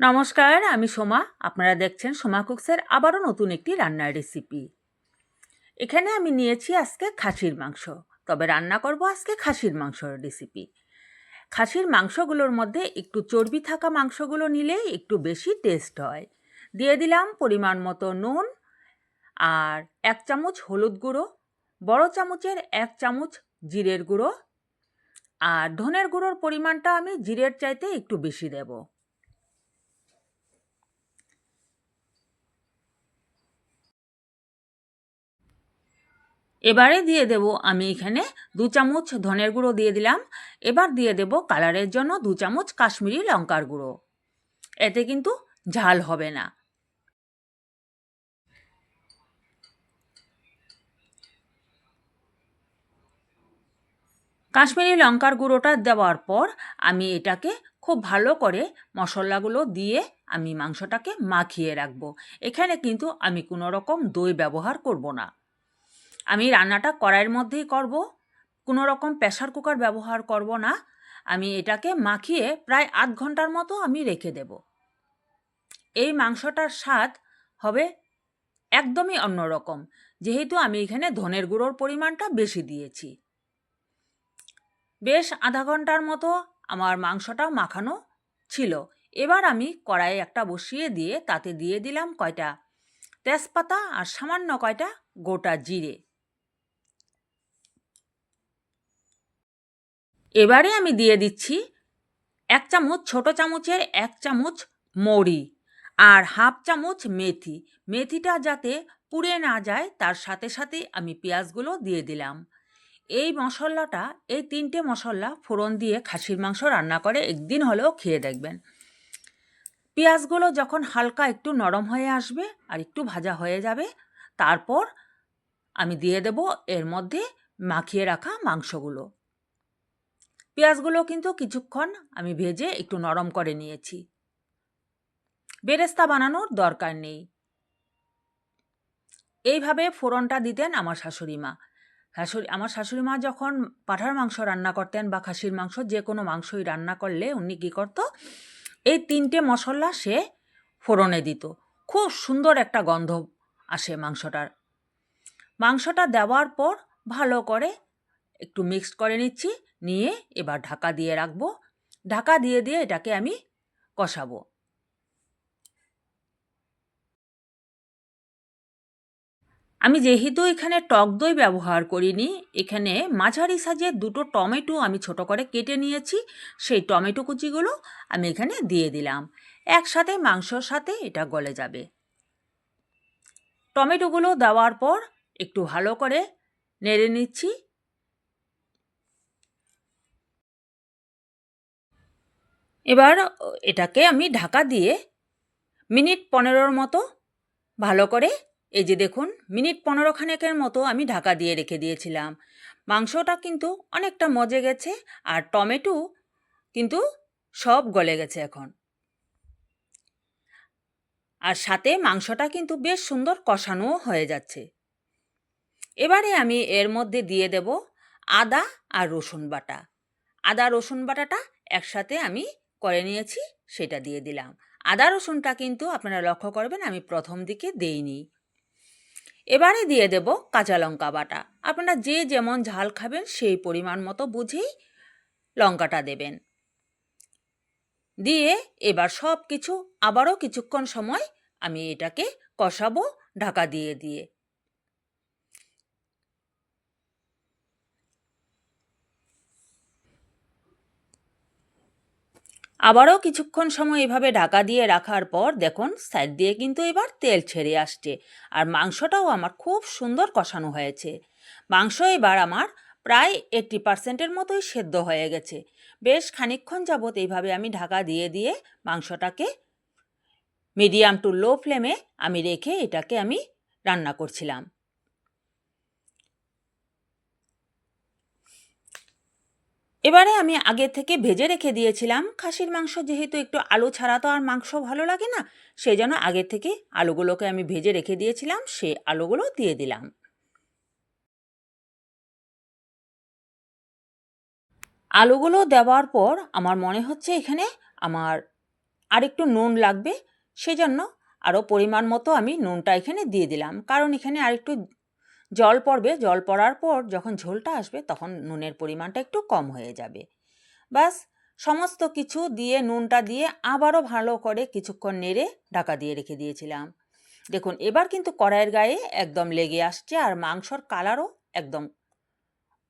নমস্কার, আমি সোমা। আপনারা দেখছেন সোমা কুকসের আবারও নতুন একটি রান্নার রেসিপি এখানে আমি নিয়েছি আজকে খাসির মাংস, তবে রান্না করব আজকে খাসির মাংসর রেসিপি খাসির মাংসগুলোর মধ্যে একটু চর্বি থাকা মাংসগুলো নিলে একটু বেশি টেস্ট হয়। দিয়ে দিলাম পরিমাণ মতো নুন আর এক চামচ হলুদ গুঁড়ো, বড় চামচের এক চামচ জিরের গুঁড়ো, আর ধনের গুঁড়োর পরিমাণটা আমি জিরের চাইতে একটু বেশি দেবো। এবারে দিয়ে দেব আমি এখানে দু চামচ ধনের গুঁড়ো দিয়ে দিলাম। এবার দিয়ে দেব কালারের জন্য দু চামচ কাশ্মীরি লঙ্কার গুঁড়ো। এতে কিন্তু ঝাল হবে না। কাশ্মীরি লঙ্কার গুঁড়োটা দেওয়ার পর আমি এটাকে খুব ভালো করে মশলাগুলো দিয়ে আমি মাংসটাকে মাখিয়ে রাখব। এখানে কিন্তু আমি কোনো রকম দই ব্যবহার করব না। আমি রান্নাটা কড়াইয়ের মধ্যেই করব। কোনো রকম প্রেশার কুকার ব্যবহার করব না। আমি এটাকে মাখিয়ে প্রায় আধ ঘণ্টার মতো আমি রেখে দেব। এই মাংসটার স্বাদ হবে একদমই অন্যরকম যেহেতু আমি এখানে ধনের গুঁড়োর পরিমাণটা বেশি দিয়েছি। বেশ আধা ঘণ্টার মতো আমার মাংসটা মাখানো ছিল। এবার আমি কড়াইয়ে একটা বসিয়ে দিয়ে তাতে দিয়ে দিলাম কয়টা তেজপাতা আর সামান্য কয়টা গোটা জিরে। এবারে আমি দিয়ে দিচ্ছি এক চামচ, ছোট চামচের এক চামচ মৌরি আর হাফ চামচ মেথি। মেথিটা যাতে পুড়ে না যায়, তার সাথে সাথে আমি পেঁয়াজগুলো দিয়ে দিলাম। এই মশলাটা, এই তিনটে মশলা ফোড়ন দিয়ে খাসির মাংস রান্না করে একদিন হলেও খেয়ে দেখবেন। পেঁয়াজগুলো যখন হালকা একটু নরম হয়ে আসবে আর একটু ভাজা হয়ে যাবে, তারপর আমি দিয়ে দেব এর মধ্যে মাখিয়ে রাখা মাংসগুলো। পেঁয়াজগুলো কিন্তু কিছুক্ষণ আমি ভেজে একটু নরম করে নিয়েছি। বেরেস্তা বানানোর দরকার নেই। এইভাবে ফোড়নটা দিতেন আমার শাশুড়ি মা। শাশুড়ি, আমার শাশুড়ি মা যখন পাঠার মাংস রান্না করতেন বা খাসির মাংস, যে কোনো মাংসই রান্না করলে উনি কী করতো, এই তিনটে মশলা সে ফোড়নে দিত। খুব সুন্দর একটা গন্ধ আসে মাংসটার। মাংসটা দেওয়ার পর ভালো করে একটু মিক্সড করে নিচ্ছি, নিয়ে এবার ঢাকা দিয়ে রাখব। ঢাকা দিয়ে দিয়ে এটাকে আমি কষাবো। আমি যেহেতু এখানে টক দই ব্যবহার করিনি, এখানে মাঝারি সাজের দুটো টমেটো আমি ছোট করে কেটে নিয়েছি। সেই টমেটো কুচিগুলো আমি এখানে দিয়ে দিলাম। একসাথে মাংসর সাথে এটা গলে যাবে। টমেটোগুলো দেওয়ার পর একটু ভালো করে নেড়ে নিচ্ছি। এবার এটাকে আমি ঢাকা দিয়ে মিনিট পনেরোর মতো ভালো করে, এই যে দেখুন, মিনিট পনেরো খানেকের মতো আমি ঢাকা দিয়ে রেখে দিয়েছিলাম। মাংসটা কিন্তু অনেকটা মজে গেছে আর টমেটো কিন্তু সব গলে গেছে এখন। আর সাথে মাংসটা কিন্তু বেশ সুন্দর কষানোও হয়ে যাচ্ছে। এবারে আমি এর মধ্যে দিয়ে দেব আদা আর রসুন বাটা। আদা রসুন বাটাটা একসাথে আমি করে নিয়েছি, সেটা দিয়ে দিলাম। আদা, রসুনটা কিন্তু আপনারা লক্ষ্য করবেন আমি প্রথম দিকে দেইনি। এবারে দিয়ে দেব কাঁচা লঙ্কা বাটা। আপনারা যে যেমন ঝাল খাবেন সেই পরিমাণ মতো বুঝেই লঙ্কাটা দেবেন। দিয়ে এবার সব কিছু আবারও কিছুক্ষণ সময় আমি এটাকে কষাবো ঢাকা দিয়ে দিয়ে। আবারও কিছুক্ষণ সময় এভাবে ঢাকা দিয়ে রাখার পর দেখুন সাইড দিয়ে কিন্তু এবার তেল ছেড়ে আসছে। আর মাংসটাও আমার খুব সুন্দর কষানো হয়েছে। মাংস এবার আমার প্রায় এইট্টি পার্সেন্টের মতোই সেদ্ধ হয়ে গেছে। বেশ খানিক্ষণ যাবৎ এইভাবে আমি ঢাকা দিয়ে দিয়ে মাংসটাকে মিডিয়াম টু লো ফ্লেমে আমি রেখে এটাকে আমি রান্না করছিলাম। এবারে আমি আগে থেকে ভেজে রেখে দিয়েছিলাম। খাসির মাংস যেহেতু একটু আলু ছাড়া তো আর মাংস ভালো লাগে না সেই জন্য আগে থেকে আলুগুলোকে আমি ভেজে রেখে দিয়েছিলাম সেই আলুগুলো দিয়ে দিলাম। আলুগুলো দেওয়ার পর আমার মনে হচ্ছে এখানে আমার আর একটু নুন লাগবে, সেজন্য আরও পরিমাণ মতো আমি নুনটা এখানে দিয়ে দিলাম। কারণ এখানে আর একটু জল পড়বে, জল পড়ার পর যখন ঝোলটা আসবে তখন নুনের পরিমাণটা একটু কম হয়ে যাবে। বাস সমস্ত কিছু দিয়ে, নুনটা দিয়ে আবারও ভালো করে কিছুক্ষণ নেড়ে ঢাকা দিয়ে রেখে দিয়েছিলাম। দেখুন, এবার কিন্তু কড়াইয়ের গায়ে একদম লেগে আসছে আর মাংসর কালারও একদম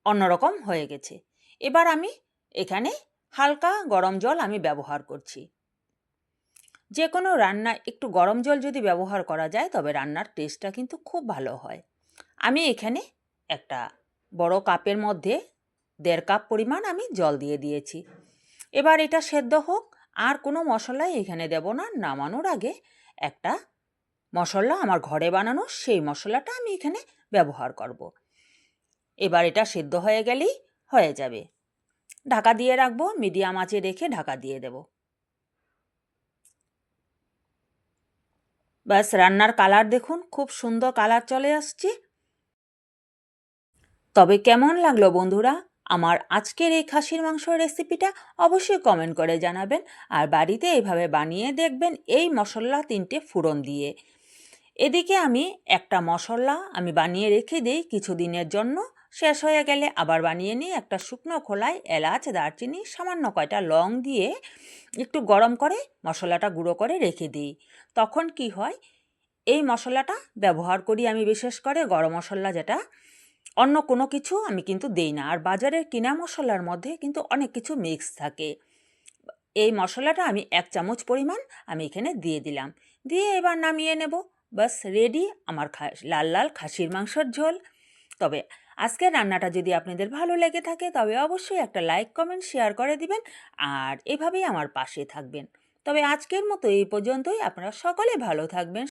অন্যরকম হয়ে গেছে। এবার আমি এখানে হালকা গরম জল আমি ব্যবহার করছি। যে কোনো রান্না একটু গরম জল যদি ব্যবহার করা যায় তবে রান্নার টেস্টটা কিন্তু খুব ভালো হয়। আমি এখানে একটা বড় কাপের মধ্যে দেড় কাপ পরিমাণ আমি জল দিয়ে দিয়েছি। এবার এটা সেদ্ধ হোক, আর কোনো মশলাই এখানে দেব না। নামানোর আগে একটা মশলা আমার ঘরে বানানো, সেই মশলাটা আমি এখানে ব্যবহার করব। এবার এটা সেদ্ধ হয়ে গেলেই হয়ে যাবে। ঢাকা দিয়ে রাখব, মিডিয়াম আঁচে রেখে ঢাকা দিয়ে দেব। ব্যাস, রান্নার কালার দেখুন, খুব সুন্দর কালার চলে আসছে। তবে কেমন লাগল বন্ধুরা? আমার আজকের এই খাসির মাংসর রেসিপিটা অবশ্যই কমেন্ট করে জানাবেন আর বাড়িতে এইভাবে বানিয়ে দেখবেন এই মশলা তিনটে ফুরন দিয়ে। এদিকে আমি একটা মশলা আমি বানিয়ে রেখে দিই কিছুদিনের জন্য। শেষ হয়ে গেলে আবার বানিয়ে নিই একটা শুকনো খোলায় এলাচ, দারচিনি, সামান্য কয়টা লং দিয়ে একটু গরম করে মশলাটা গুঁড়ো করে রেখে দিই। তখন কি হয়? এই মশলাটা ব্যবহার করি আমি বিশেষ করে গরম মশলা যেটা অন্য কোনো কিছু আমি কিন্তু দেই না। আর বাজারের কিনা মশলার মধ্যে কিন্তু অনেক কিছু মিক্স থাকে। এই মশলাটা আমি এক চামচ পরিমাণ আমি এখানে দিয়ে দিলাম। দিয়ে এবার নামিয়ে নেব। বাস রেডি আমার লাল লাল খাসির মাংসর ঝোল। তবে আজকের রান্নাটা যদি আপনাদের ভালো লেগে থাকে, তবে অবশ্যই একটা লাইক কমেন্ট শেয়ার করে দিবেন আর এভাবেই আমার পাশে থাকবেন। তবে আজকের মতো এই পর্যন্তই। আপনারা সকলে ভালো থাকবেন।